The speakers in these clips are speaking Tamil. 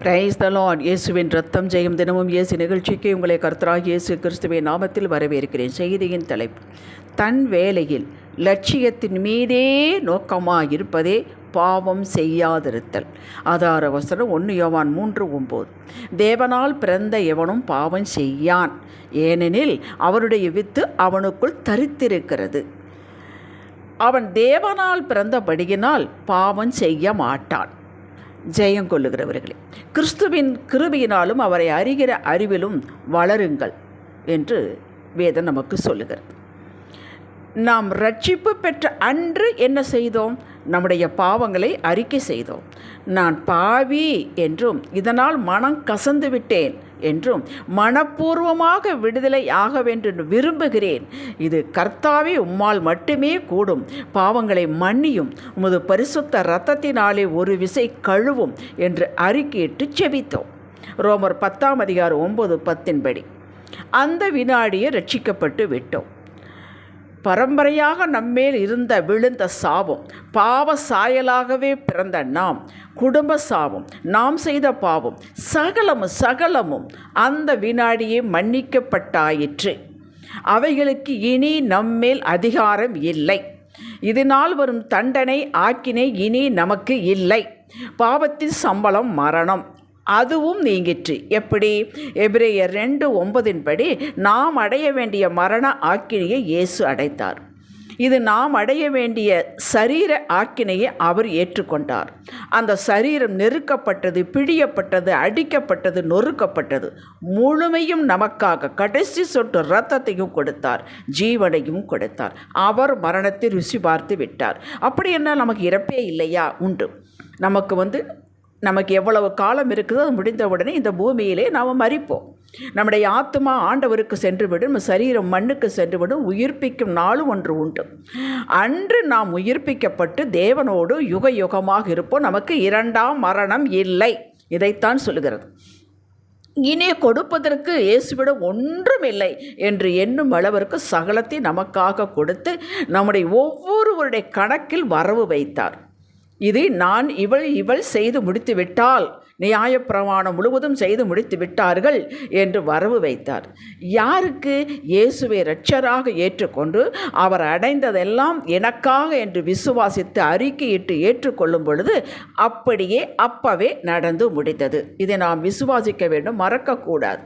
பிரைஸ் த லார்ட் இயேசுவின் ரத்தம் ஜெயம் தினமும் இயேசு நிகழ்ச்சிக்கு உங்களை கர்த்தராக இயேசு கிறிஸ்துவின் நாமத்தில் வரவேற்கிறேன். செய்தியின் தலைப்பு தன் வேலையில் லட்சியத்தின் மீதே நோக்கமாக இருப்பதே பாவம் செய்யாதிருத்தல். ஆதார வசனம் ஒன்று யோவான் மூன்று ஒம்பது. தேவனால் பிறந்த எவனும் பாவம் செய்யான் ஏனெனில் அவருடைய வித்து அவனுக்குள் தரித்திருக்கிறது. அவன் தேவனால் பிறந்தபடியினால் பாவம் செய்ய மாட்டான். ஜெயம் கொள்ளுகிறவர்களே. கிறிஸ்துவின் கிருபியினாலும் அவரை அறிகிற அறிவிலும் வளருங்கள் என்று வேதம் நமக்கு சொல்லுகிறது. நாம் ரட்சிப்பு பெற்ற அன்று என்ன செய்தோம்? நம்முடைய பாவங்களை அறிக்கை செய்தோம். நான் பாவி என்றும் இதனால் மனம் கசந்து விட்டேன். என்றும் மனப்பூர்வமாக விடுதலை ஆக வேண்டும் விரும்புகிறேன். இது கர்த்தாவே உம்மால் மட்டுமே கூடும். பாவங்களை மன்னியும். உமது பரிசுத்த இரத்தத்தினாலே ஒரு விசை கழுவும் என்று அறிக்கையிட்டு செபித்தோம். ரோமர் பத்தாம் அதிகாரம் ஒன்பது பத்தின்படி. அந்த வினாடியே ரட்சிக்கப்பட்டு விட்டோம். பரம்பரையாக நம்மேல் இருந்த விழுந்த சாபம் பாவ சாயலாகவே பிறந்த நாம் குடும்ப சாபம் நாம் செய்த பாவம் சகலமும் சகலமும் அந்த வினாடியே மன்னிக்கப்பட்டாயிற்று. அவைகளுக்கு இனி நம்மேல் அதிகாரம் இல்லை. இதனால் வரும் தண்டனை ஆக்கினை இனி நமக்கு இல்லை. பாவத்தின் சம்பளம் மரணம். அதுவும் நீங்கிற்று. எப்படி? எபிரேயர் ரெண்டு ஒன்பதின்படி நாம் அடைய வேண்டிய மரண ஆக்கினையை இயேசு அடைத்தார். இது நாம் அடைய வேண்டிய சரீர ஆக்கினையை அவர் ஏற்றுக்கொண்டார். அந்த சரீரம் நெருக்கப்பட்டது பிழியப்பட்டது அடிக்கப்பட்டது நொறுக்கப்பட்டது. முழுமையும் நமக்காக கடைசி சொட்டு ரத்தத்தையும் கொடுத்தார் ஜீவனையும் கொடுத்தார். அவர் மரணத்தை ருசி பார்த்து விட்டார். அப்படி என்ன நமக்கு இறப்பே இல்லையா? உண்டு. நமக்கு வந்து நமக்கு எவ்வளவு காலம் இருக்குதோ அது முடிந்தவுடனே இந்த பூமியிலே நாம் மறிப்போம் நம்முடைய ஆத்மா ஆண்டவருக்கு சென்றுவிடும் நம்ம சரீரம் மண்ணுக்கு சென்றுவிடும் உயிர்ப்பிக்கும் நாளும் ஒன்று உண்டு. அன்று நாம் உயிர்ப்பிக்கப்பட்டு தேவனோடு யுக யுகமாக இருப்போம். நமக்கு இரண்டாம் மரணம் இல்லை. இதைத்தான் சொல்லுகிறது. இனி கொடுப்பதற்கு இயேசுவிடம் ஒன்றும் இல்லை என்று எண்ணும் அளவிற்கு சகலத்தை நமக்காக கொடுத்து நம்முடைய ஒவ்வொருவருடைய கணக்கில் வரவு வைத்தார். இது நான் இவள் இவள் செய்து முடித்து விட்டால் நியாயப்பிரமாணம் முழுவதும் செய்து முடித்து விட்டார்கள் என்று வரவு வைத்தார். யாருக்கு? இயேசுவை இரட்சராக ஏற்றுக்கொண்டு அவர் அடைந்ததெல்லாம் எனக்காக என்று விசுவாசித்து அறிக்கையிட்டு ஏற்றுக்கொள்ளும் பொழுது அப்படியே அப்பவே நடந்து முடிந்தது. இதை நாம் விசுவாசிக்க வேண்டும் மறக்கக்கூடாது.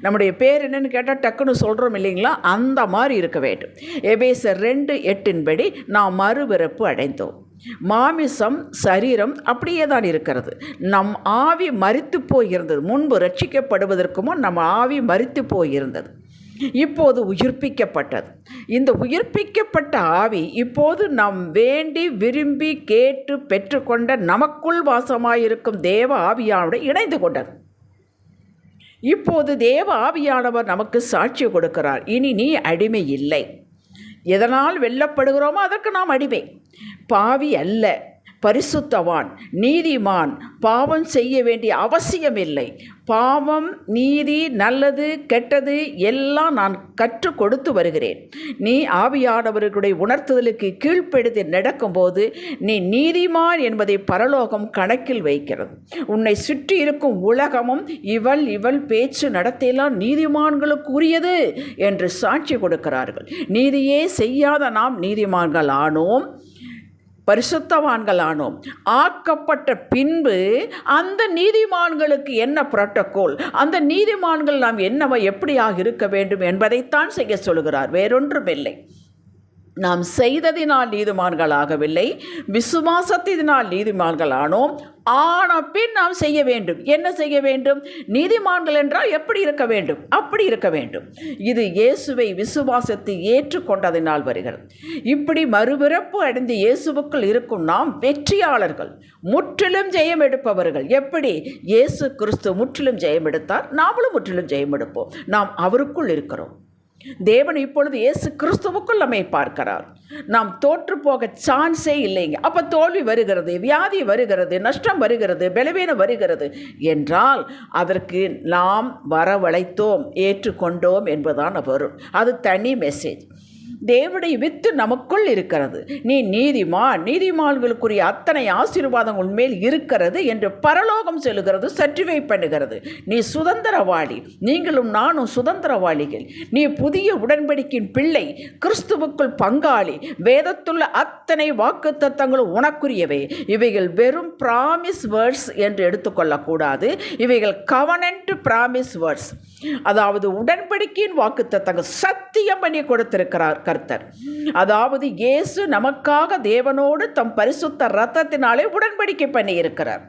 நம்முடைய பேர் என்னன்னு கேட்டால் டக்குன்னு சொல்கிறோம் இல்லைங்களா? அந்த மாதிரி இருக்க வேண்டும். எபேசர் ரெண்டு எட்டின்படி நாம் மறுபிறப்பு அடைந்தோம். மாமிசம் சரீரம் அப்படியே தான் இருக்கிறது. நம் ஆவி மறித்து போயிருந்தது. முன்பு ரட்சிக்கப்படுவதற்கு முன் நம் ஆவி மறித்து போயிருந்தது. இப்போது உயிர்ப்பிக்கப்பட்டது. இந்த உயிர்ப்பிக்கப்பட்ட ஆவி இப்போது நாம் வேண்டி விரும்பி கேட்டு பெற்றுக்கொண்ட நமக்குள் வாசமாயிருக்கும் தேவ ஆவியானுடன் இணைந்து கொண்டது. இப்போது தேவ ஆவியானவர் நமக்கு சாட்சி கொடுக்கிறார். இனி நீ அடிமை இல்லை. எதனால் வெல்லப்படுகிறோமோ அதற்கு நாம் அடிமை. பாவி அல்ல. பரிசுத்தவான் நீதிமான் பாவம் செய்ய வேண்டிய அவசியமில்லை. பாவம் நீதி நல்லது கெட்டது எல்லாம் நான் கற்றுக் கொடுத்து வருகிறேன். நீ ஆவியானவர்களுடைய உணர்த்துதலுக்கு கீழ்ப்படுத்தி நடக்கும்போது நீ நீதிமான் என்பதை பரலோகம் கணக்கில் வைக்கிறது. உன்னை சுற்றி இருக்கும் உலகமும் இவள் இவள் பேச்சு நடத்தையெல்லாம் நீதிமான்களுக்கு உரியது என்று சாட்சி கொடுக்கிறார்கள். நீதியே செய்யாத நாம் நீதிமான்கள் ஆனோம். பரிசுத்தவான்களானோம். ஆக்கப்பட்ட பின்பு அந்த நீதிமான்களுக்கு என்ன புரட்டக்கோல் அந்த நீதிமான்கள் நாம் என்னவ எப்படியாக இருக்க வேண்டும் என்பதைத்தான் செய்ய சொல்கிறார். வேறொன்றுமில்லை. நாம் செய்ததினால் நீதிமான்களாகவில்லை விசுவாசத்தினால் நீதிமான்களானோம். ஆன பின் நாம் செய்ய வேண்டும். என்ன செய்ய வேண்டும்? நீதிமான்கள் என்றால் எப்படி இருக்க வேண்டும்? அப்படி இருக்க வேண்டும். இது இயேசுவை விசுவாசத்தை ஏற்றுக்கொண்டதினால் வருகிறது. இப்படி மறுபிறப்பு அடைந்து இயேசுவுக்குள் இருக்கும் நாம் வெற்றியாளர்கள் முற்றிலும் ஜெயம் எடுப்பவர்கள். எப்படி? இயேசு கிறிஸ்து முற்றிலும் ஜெயம் எடுத்தார். நாமளும் முற்றிலும் ஜெயம் எடுப்போம். நாம் அவருக்குள் இருக்கிறோம். தேவன் இப்பொழுது இயேசு கிறிஸ்துவுக்குள் நம்மை பார்க்கிறார். நாம் தோற்று போக சான்ஸே இல்லைங்க. அப்போ தோல்வி வருகிறது வியாதி வருகிறது நஷ்டம் வருகிறது பலவீனம் வருகிறது என்றால் அதற்கு நாம் வரவழைத்தோம் ஏற்றுக்கொண்டோம் என்பதான வரும் அது தனி மெசேஜ் தேவனுடைய வித்து நமக்குள் இருக்கிறது. நீ நீதிமான் நீதிமான்களுக்குரிய அத்தனை ஆசீர்வாதங்கள் மேல் இருக்கிறது என்று பரலோகம் செல்கிறது சர்டிஃபை பண்ணுகிறது. நீ சுதந்திரவாளி நீங்களும் நானும் சுதந்திரவாளிகள். நீ புதிய உடன்படிக்கின் பிள்ளை கிறிஸ்துவுக்குள் பங்காளி வேதத்துள்ள அத்தனை வாக்கு தத்தங்களும் உனக்குரியவை. இவைகள் வெறும் ப்ராமிஸ் வேர்ட்ஸ் என்று எடுத்துக்கொள்ளக்கூடாது. இவைகள் கவனன்ட் ப்ராமிஸ் வேர்ட்ஸ் அதாவது உடன்படிக்கையின் வாக்கு தத்தங்கள் சத்தியம் பண்ணி கொடுத்திருக்கிறார். கர்த்தர். அதாவது இயேசு நமக்காக தேவனோடு தம் பரிசுத்த ரத்தத்தினாலே உடன்படிக்கை பண்ணி இருக்கிறார்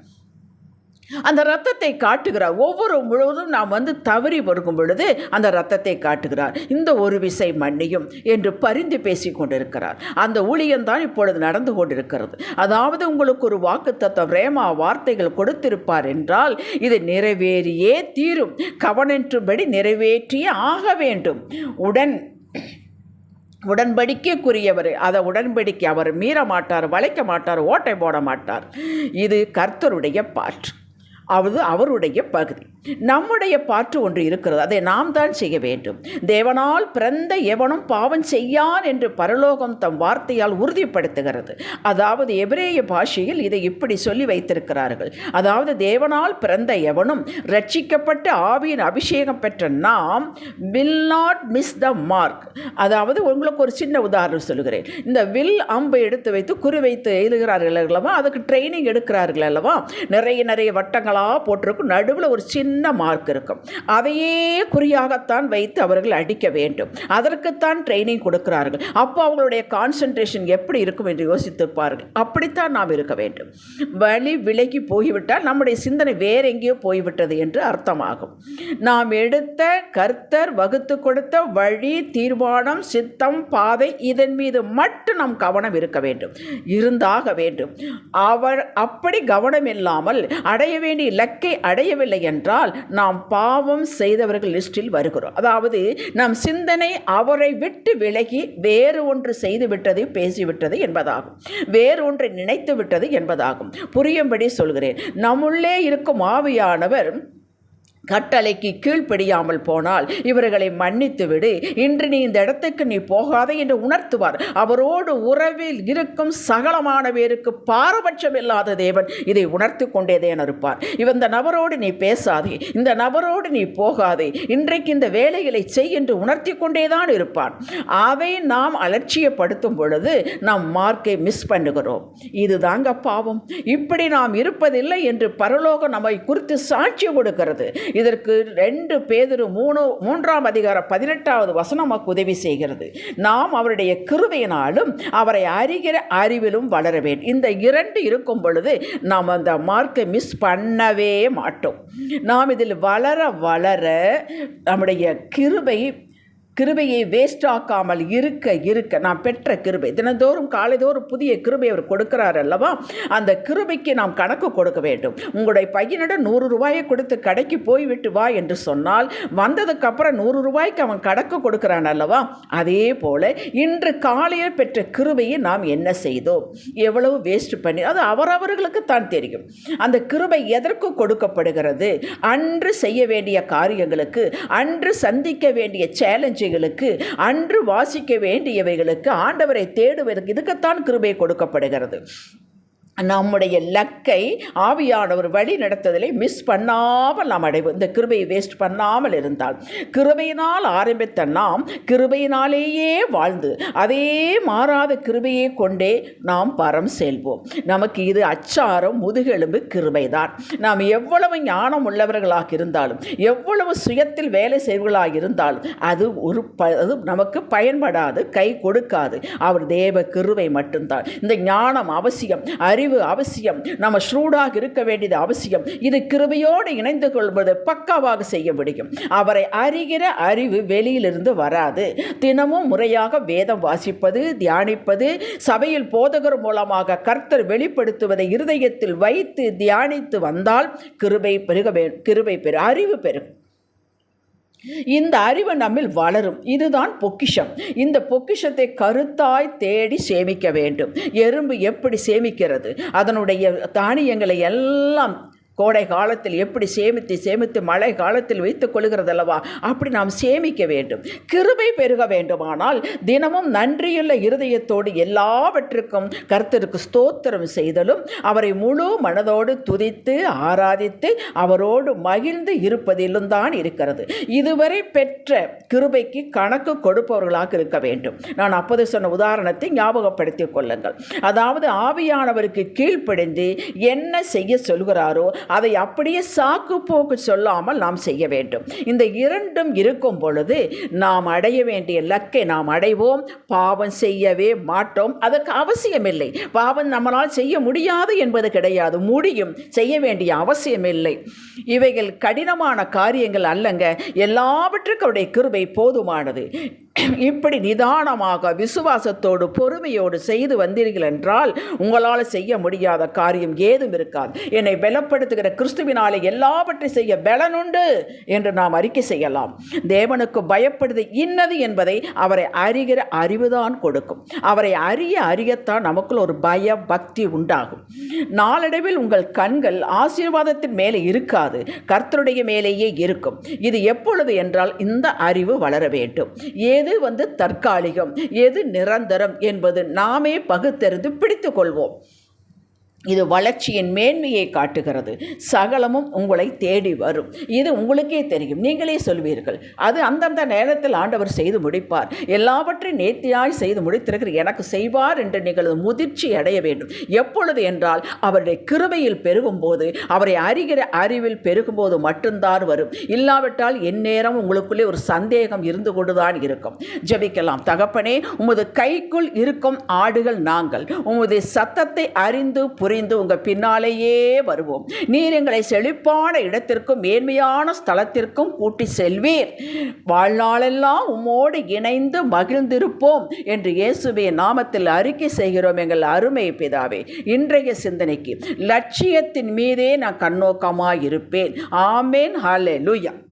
அந்த ரத்தத்தை காட்டுகிறார். ஒவ்வொரு முழுவதும் நாம் வந்து தவறி வருகும் பொழுது அந்த ரத்தத்தை காட்டுகிறார். இந்த ஒரு விசை மன்னியும் என்று பரிந்து பேசி கொண்டிருக்கிறார். அந்த ஊழியம்தான் இப்பொழுது நடந்து கொண்டிருக்கிறது. அதாவது உங்களுக்கு ஒரு வாக்கு தத்துவம் ரேமா வார்த்தைகள் கொடுத்திருப்பார் என்றால் இது நிறைவேறியே தீரும். கவனின்றும்படி நிறைவேற்றியே ஆக வேண்டும். உடன் உடன்படிக்கைக்குரியவர். அதை உடன்படிக்கை அவர் மீற மாட்டார் வளைக்க மாட்டார் ஓட்டை போட மாட்டார் இது கர்த்தருடைய பாற்று அது அவருடைய பகுதி. நம்முடைய பாற்று ஒன்று இருக்கிறது. அதை நாம் தான் செய்ய வேண்டும். தேவனால் பிறந்த எவனும் பாவம் செய்யான் என்று பரலோகம் தம் வார்த்தையால் உறுதிப்படுத்துகிறது. அதாவது எபிரேய பாஷையில் இதை இப்படி சொல்லி வைத்திருக்கிறார்கள். அதாவது தேவனால் பிறந்த எவனும் ரட்சிக்கப்பட்டு ஆவியின் அபிஷேகம் பெற்ற நாம் will not miss the mark அதாவது உங்களுக்கு ஒரு சின்ன உதாரணம் சொல்லுகிறேன். இந்த வில் அம்பை எடுத்து வைத்து குறி வைத்து எழுதுகிறார்கள் அல்லவா? அதுக்கு ட்ரைனிங் எடுக்கிறார்கள் அல்லவா? நிறைய நிறைய வட்டங்களாக போட்டிருக்கும். நடுவில் ஒரு சின்ன மார்க் இருக்கும். அதையே குறியாகத்தான் வைத்து அவர்கள் அடிக்க வேண்டும். அதற்குத்தான் ட்ரைனிங் கொடுக்கிறார்கள். அப்போ அவங்களுடைய கான்சன்ட்ரேஷன் எப்படி இருக்கும் என்று யோசித்திருப்பார்கள். அப்படித்தான் நாம் இருக்க வேண்டும். வழி விலகி போய்விட்டால் நம்முடைய சிந்தனை வேற எங்கேயோ போய்விட்டது என்று அர்த்தமாகும். நாம் எடுத்த கர்த்தர் வகுத்து கொடுத்த வழி தீர்மானம் சித்தம் பாதை இதன் மீது மட்டும் நம் கவனம் இருக்க வேண்டும். இருந்தாக வேண்டும். அவர் அப்படி கவனம் இல்லாமல் அடைய வேண்டிய இலக்கை அடையவில்லை என்றால் நாம் பாவம் செய்தவர்கள் லிஸ்டில் வருகிறோம். அதாவது நம் சிந்தனை அவரை விட்டு விலகி வேறு ஒன்று செய்துவிட்டது பேசிவிட்டது என்பதாகும். வேறு ஒன்றை நினைத்து விட்டது என்பதாகும். புரியும்படி சொல்கிறேன். நம்முள்ளே இருக்கும் ஆவியானவர் கட்டளைக்கு கீழ்ப்படியாமல் போனால் இவர்களை மன்னித்து விடு இன்று நீ இந்த இடத்துக்கு நீ போகாதே என்று உணர்த்துவார். அவரோடு உறவில் இருக்கும் சகலமான பேருக்கு பாரபட்சம் இல்லாத தேவன் இதை உணர்த்து கொண்டேதேன் இருப்பார். இந்த நபரோடு நீ பேசாதே. இந்த நபரோடு நீ போகாதே. இன்றைக்கு இந்த வேலைகளை செய் என்று உணர்த்தி கொண்டேதான் இருப்பான். அதை நாம் அலட்சியப்படுத்தும் பொழுது நாம் மார்க்கை மிஸ் பண்ணுகிறோம். இதுதாங்க பாவம். இப்படி நாம் இருப்பதில்லை என்று பரலோகம் நம்மை குறித்து சாட்சி கொடுக்கிறது. இதற்கு ரெண்டு பேதிரு மூணு மூன்றாம் அதிகாரம் பதினெட்டாவது வசனம் நமக்கு உதவி செய்கிறது. நாம் அவருடைய கிருவையினாலும் அவரை அறிகிற அறிவிலும் வளர வேண்டும் இந்த இரண்டு இருக்கும் பொழுது நாம் அந்த மார்க்கை மிஸ் பண்ணவே மாட்டோம். நாம் இதில் வளர வளர நம்முடைய கிருபை கிருபையை வேஸ்ட் ஆக்காமல் இருக்க இருக்க. நான் பெற்ற கிருபை. தினந்தோறும் காலைதோறும் புதிய கிருபை அவர் கொடுக்கிறார் அல்லவா? அந்த கிருபைக்கு நாம் கணக்கு கொடுக்க வேண்டும். உங்களுடைய பையனிடம் நூறு ரூபாயை கொடுத்து கடைக்கு போய்விட்டு வா என்று சொன்னால் வந்ததுக்கப்புறம் நூறு ரூபாய்க்கு அவன் கணக்கு கொடுக்கிறான் அல்லவா? அதே போல இன்று காலையில் பெற்ற கிருபையை நாம் என்ன செய்தோம்? எவ்வளவு வேஸ்ட் பண்ணி அது அவரவர்களுக்கு தான் தெரியும். அந்த கிருபை எதற்கு கொடுக்கப்படுகிறது? அன்று செய்ய வேண்டிய காரியங்களுக்கு அன்று சந்திக்க வேண்டிய சேலஞ்சு வாஞ்சைகளுக்கு அன்று வாசிக்க வேண்டியவைகளுக்கு ஆண்டவரை தேடுவதற்கு இதுக்குத்தான் கிருபை கொடுக்கப்படுகிறது. நம்முடைய லக்கை ஆவியானவர் வழி நடத்துதலை மிஸ் பண்ணாமல் நாம் அடைவோம். இந்த கிருபையை வேஸ்ட் பண்ணாமல் இருந்தால். கிருபையினால் ஆரம்பித்த நாம் கிருபையினாலேயே வாழ்ந்து அதே மாறாத கிருபையை கொண்டே நாம் பரம் செல்வோம். நமக்கு இது அச்சாரம் முதுகெலும்பு கிருபைதான். நாம் எவ்வளவு ஞானம் உள்ளவர்களாக இருந்தாலும் எவ்வளவு சுயத்தில் வேலை செய்வர்களாக இருந்தாலும் அது ஒரு ப அது நமக்கு பயன்படாது கை கொடுக்காது. அவர் தேவ கிருபை மட்டும்தான். இந்த ஞானம் அவசியம். அறிவு அறிவு அவசியம். நம்ம ஷ்ரூடாக இருக்க வேண்டியது அவசியம். இது கிருபையோடு இணைந்து கொள்வது பக்காவாக செய்ய முடியும். அவரை அறிகிற அறிவு வெளியிலிருந்து வராது. தினமும் முறையாக வேதம் வாசிப்பது தியானிப்பது சபையில் போதகர் மூலமாக கர்த்தர் வெளிப்படுத்துவதை இருதயத்தில் வைத்து தியானித்து வந்தால் கிருபை பெருக கிருபை பெரு அறிவு பெருகும் இந்த அறிவு நம்மில் வளரும். இதுதான் பொக்கிஷம். இந்த பொக்கிஷத்தை கருத்தாய் தேடி சேமிக்க வேண்டும். எறும்பு எப்படி சேமிக்கிறது? அதனுடைய தானியங்களை எல்லாம் கோடை காலத்தில் எப்படி சேமித்து சேமித்து மழை காலத்தில் வைத்துக் கொள்கிறதல்லவா? அப்படி நாம் சேமிக்க வேண்டும். கிருபை பெருக வேண்டுமானால் தினமும் நன்றியுள்ள இருதயத்தோடு எல்லாவற்றுக்கும் கர்த்தருக்கு ஸ்தோத்திரம் செய்தலும் அவரை முழு மனதோடு துதித்து ஆராதித்து அவரோடு மகிழ்ந்து இருப்பதிலும் தான் இருக்கிறது. இதுவரை பெற்ற கிருபைக்கு கணக்கு கொடுப்பவர்களாக இருக்க வேண்டும். நான் அப்போது சொன்ன உதாரணத்தை ஞாபகப்படுத்திக் கொள்ளுங்கள். அதாவது ஆவியானவருக்கு கீழ்ப்படிந்து என்ன செய்ய சொல்கிறாரோ அதை அப்படியே சாக்கு போக்கு சொல்லாமல் நாம் செய்ய வேண்டும். இந்த இரண்டும் இருக்கும் பொழுது நாம் அடைய வேண்டிய லக்கை நாம் அடைவோம். பாவம் செய்யவே மாட்டோம். அதற்கு அவசியமில்லை. பாவம் நம்மளால் செய்ய முடியாது என்பது கிடையாது. முடியும். செய்ய வேண்டிய அவசியமில்லை. இவைகள் கடினமான காரியங்கள் அல்லங்க. எல்லாவற்றுக்கும் அவருடைய கிருபை போதுமானது. இப்படி நிதானமாக விசுவாசத்தோடு பொறுமையோடு செய்து வந்தீர்கள் என்றால் உங்களால் செய்ய முடியாத காரியம் ஏதும் இருக்காது. என்னை பலப்படுத்துகிற கிறிஸ்துவினாலே எல்லாவற்றை செய்ய பலனுண்டு என்று நாம் அறிக்கை செய்யலாம். தேவனுக்கு பயப்படுது இன்னது என்பதை அவரை அறிகிற அறிவுதான் கொடுக்கும். அவரை அறிய அறியத்தான் நமக்குள் ஒரு பய பக்தி உண்டாகும். நாளடைவில் உங்கள் கண்கள் ஆசீர்வாதத்தின் மேலே இருக்காது கர்த்தருடைய மேலேயே இருக்கும். இது எப்பொழுது என்றால் இந்த அறிவு வளர வேண்டும். ஏது வந்து தற்காலிகம்? எது நிரந்தரம் என்பது நாமே பகுத்தறிந்து பிடித்து கொள்வோம். இது வளர்ச்சியின் மேன்மையை காட்டுகிறது. சகலமும் உங்களை தேடி வரும். இது உங்களுக்கே தெரியும். நீங்களே சொல்வீர்கள் அது அந்தந்த நேரத்தில் ஆண்டவர் செய்து முடிப்பார். எல்லாவற்றையும் நேர்த்தியாய் செய்து முடித்திருக்கிற எனக்கு செய்வார் என்று நீங்கள் முதிர்ச்சி அடைய வேண்டும். எப்பொழுது என்றால் அவருடைய கிருபையில் பெருகும்போது அவரை அறிகிற அறிவில் பெருகும்போது மட்டும்தான் வரும். இல்லாவிட்டால் எந்நேரம் உங்களுக்குள்ளே ஒரு சந்தேகம் இருந்து கொண்டுதான் இருக்கும். ஜெபிக்கலாம். தகப்பனே உமது கைக்குள் இருக்கும் ஆடுகள் நாங்கள். உமது சத்தத்தை அறிந்து புரிந்து உங்கள் பின்னாலேயே வருவோம். நீர் எங்களை செழிப்பான இடத்திற்கும் மேன்மையான ஸ்தலத்திற்கும் கூட்டி செல்வீர். வாழ்நாளெல்லாம் உம்மோடு இணைந்து மகிழ்ந்திருப்போம் என்று இயேசுவே நாமத்தில் அறிக்கை செய்கிறோம் எங்கள் அருமை பிதாவே. இன்றைய சிந்தனைக்கு லட்சியத்தின் மீதே நான் கண்ணோக்கமாக இருப்பேன் ஆமேன். ஹாலே